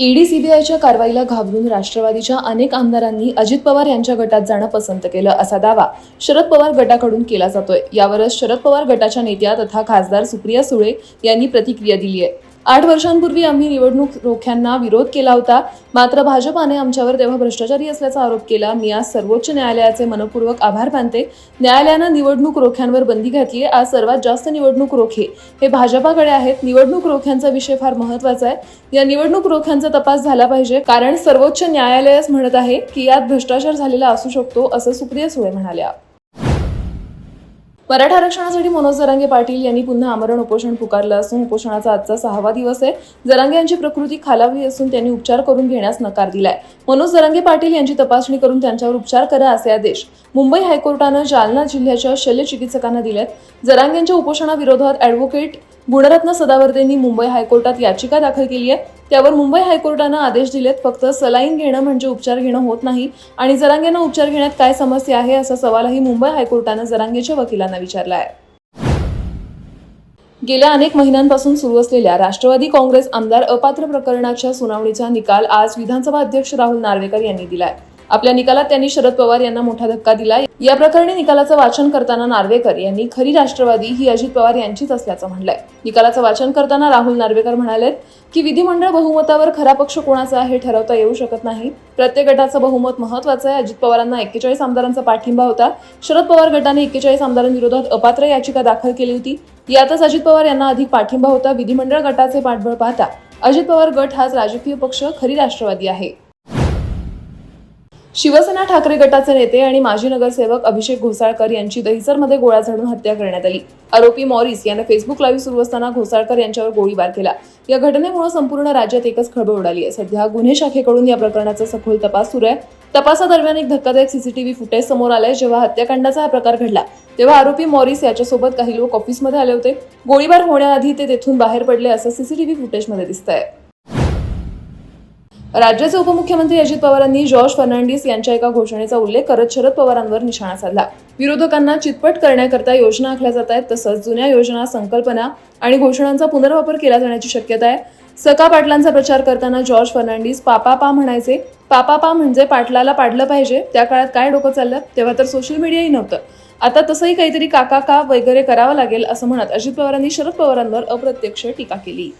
ED सीबीआयच्या कारवाईला घाबरून राष्ट्रवादीच्या अनेक आमदारांनी अजित पवार यांच्या गटात जाणं पसंत केलं असा दावा शरद पवार गटाकडून केला जातोय. यावरच शरद पवार गटाच्या नेत्या तथा खासदार सुप्रिया सुळे यांनी प्रतिक्रिया दिली आहे. आठ वर्षांपूर्वी आम्ही निवडणूक रोख्यांना विरोध केला होता. मात्र भाजपाने आमच्यावर तेव्हा भ्रष्टाचारी असल्याचा आरोप केला. मी आज सर्वोच्च न्यायालयाचे मनपूर्वक आभार मानते. न्यायालयानं निवडणूक रोख्यांवर बंदी घातली आहे. आज सर्वात जास्त निवडणूक रोखे हे भाजपाकडे आहेत. निवडणूक रोख्यांचा विषय फार महत्त्वाचा आहे. या निवडणूक रोख्यांचा तपास झाला पाहिजे. कारण सर्वोच्च न्यायालयच म्हणत आहे की यात भ्रष्टाचार झालेला असू शकतो असं सुप्रिया सुळे म्हणाल्या. मराठा आरक्षणासाठी मनोज जरांगे पाटील यांनी पुन्हा आमरण उपोषण पुकारलं असून उपोषणाचा आजचा सहावा दिवस आहे. जरांगे यांची प्रकृती खालावली असून त्यांनी उपचार करून घेण्यास नकार दिलाय. मनोज जरांगे पाटील यांची तपासणी करून त्यांच्यावर उपचार करा असे आदेश मुंबई हायकोर्टानं जालना जिल्ह्याच्या शल्य चिकित्सकांना दिलेत. जरांगेंच्या उपोषणाविरोधात ॲडव्होकेट गुणरत्न सदावर्तेंनी मुंबई हायकोर्टात याचिका दाखल केली आहे. त्यावर मुंबई हायकोर्टानं आदेश दिलेत फक्त सलाईन घेणं म्हणजे उपचार घेणं होत नाही. आणि जरांगेंना उपचार घेण्यात काय समस्या आहे असा सवालही मुंबई हायकोर्टानं जरांगेच्या वकिलांना विचारला आहे गेल्या अनेक महिन्यांपासून सुरू असलेल्या राष्ट्रवादी काँग्रेस आमदार अपात्र प्रकरणाच्या सुनावणीचा निकाल आज विधानसभा अध्यक्ष राहुल नार्वेकर यांनी दिलाय. आपल्या निकालात त्यांनी शरद पवार यांना मोठा धक्का दिला. या प्रकरणी निकालाचं वाचन करताना नार्वेकर यांनी खरी राष्ट्रवादी ही अजित पवार यांचीच असल्याचं म्हणलंय. निकालाचं वाचन करताना राहुल नार्वेकर म्हणालेत की विधिमंडळ बहुमतावर खरा पक्ष कोणाचा हे ठरवता येऊ शकत नाही. प्रत्येक गटाचं बहुमत महत्वाचं आहे. अजित पवारांना एक्केचाळीस आमदारांचा पाठिंबा होता. शरद पवार गटाने एक्केचाळीस आमदारांविरोधात अपात्र याचिका दाखल केली होती. यातच अजित पवार यांना अधिक पाठिंबा होता. विधिमंडळ गटाचे पाठबळ पाहता अजित पवार गट हाच राजकीय पक्ष खरी राष्ट्रवादी आहे. शिवसेना ठाकरे गटाचे नेते आणि माजी नगरसेवक अभिषेक घोसाळकर यांची दहिसरमध्ये गोळ्या झाडून हत्या करण्यात आली. आरोपी मॉरिस याने फेसबुक लाईव्ह सुरू असताना घोसाळकर यांच्यावर गोळीबार केला. या घटनेमुळे संपूर्ण राज्यात एकच खळबळ उडाली आहे. सध्या गुन्हे शाखेकडून या प्रकरणाचा सखोल तपास सुरू आहे. तपासादरम्यान एक धक्कादायक सीसीटीव्ही फुटेज समोर आलाय. जेव्हा हत्याकांडाचा हा प्रकार घडला तेव्हा आरोपी मॉरिस याच्यासोबत काही लोक ऑफिसमध्ये आले होते. गोळीबार होण्याआधी ते तेथून बाहेर पडले असं सीसीटीव्ही फुटेजमध्ये दिसतंय. राज्याचे उपमुख्यमंत्री अजित पवारांनी जॉर्ज फर्नांडिस यांच्या एका घोषणेचा उल्लेख करत शरद पवारांवर निशाणा साधला. विरोधकांना चितपट करण्याकरता योजना आखल्या जात आहेत तसंच जुन्या योजना संकल्पना आणि घोषणांचा पुनर्वापर केला जाण्याची शक्यता आहे. सका पाटलांचा प्रचार करताना जॉर्ज फर्नांडिस पापा पा म्हणायचे पापा पा म्हणजे पाटलाला पाडलं पाहिजे त्या काळात काय डोकं चाललं? तेव्हा तर सोशल मीडियाही नव्हतं. आता तसंही काहीतरी काका का वगैरे करावं लागेल असं म्हणत अजित पवारांनी शरद पवारांवर अप्रत्यक्ष टीका केली.